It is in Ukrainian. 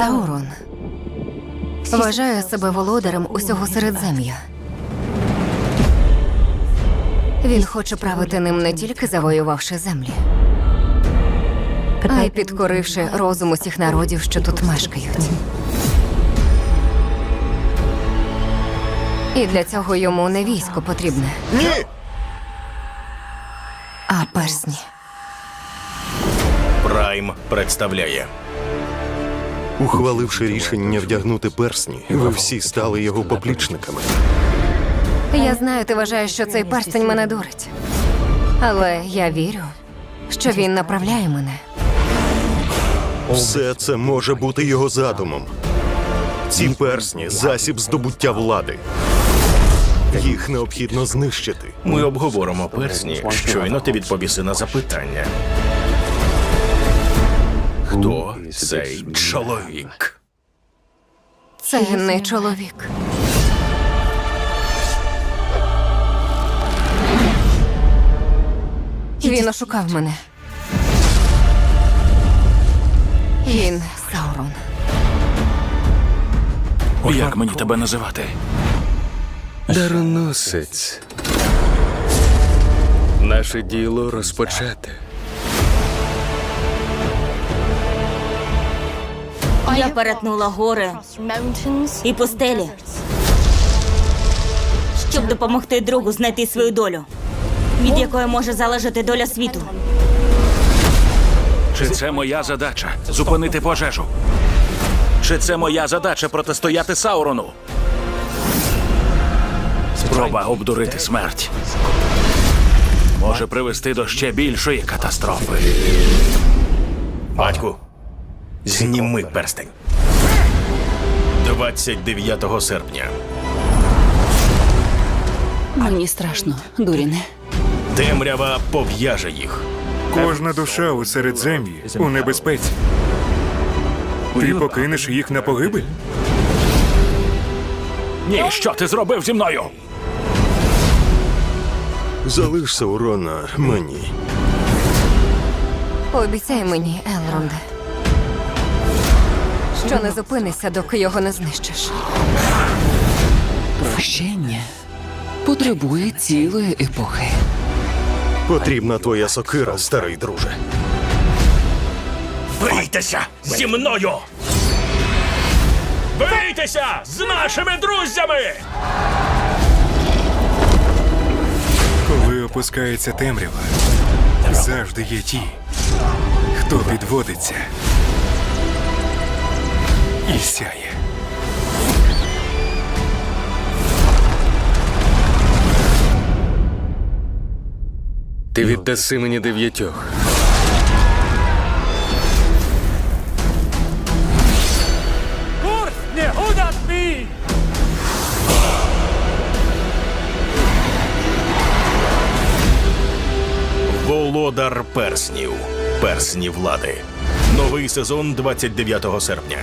Саурон вважає себе володарем усього середзем'я. Він хоче правити ним не тільки завоювавши землі, а й підкоривши розум усіх народів, що тут мешкають. І для цього йому не військо потрібне, Ні! а персні. Прайм представляє Ухваливши рішення вдягнути персні, ви всі стали його поплічниками. Я знаю, ти вважаєш, що цей перстень мене дурить. Але я вірю, що він направляє мене. Все це може бути його задумом. Ці персні засіб здобуття влади. Їх необхідно знищити. Ми обговоримо персні. Щойно ти відповіси на запитання. Хто цей чоловік? Це не чоловік. Він ошукав мене. Він Саурон. Як мені тебе називати? Дароносець. Наше діло розпочате. Я перетнула гори і пустелі, щоб допомогти другу знайти свою долю, від якої може залежати доля світу. Чи це моя задача зупинити пожежу? Чи це моя задача протистояти Саурону? Спроба обдурити смерть може привести до ще більшої катастрофи. Батьку, зніми перстень. 29 серпня. Мені страшно, Дуріне. Темрява пов'яже їх. Кожна душа у середзем'ї у небезпеці. Ти покинеш їх на погибель? Ні, що ти зробив зі мною? Залиш Саурона мені. Обіцяй мені, Елронде, що не зупинишся, доки його не знищиш. Прощення потребує цілої епохи. Потрібна твоя сокира, старий друже. Бийтеся зі мною! Бийтеся з нашими друзями! Коли опускається темрява, завжди є ті, хто підводиться і сяє. Ти віддаси мені дев'ятьох. Володар перснів. Персні влади. Новий сезон 29 серпня.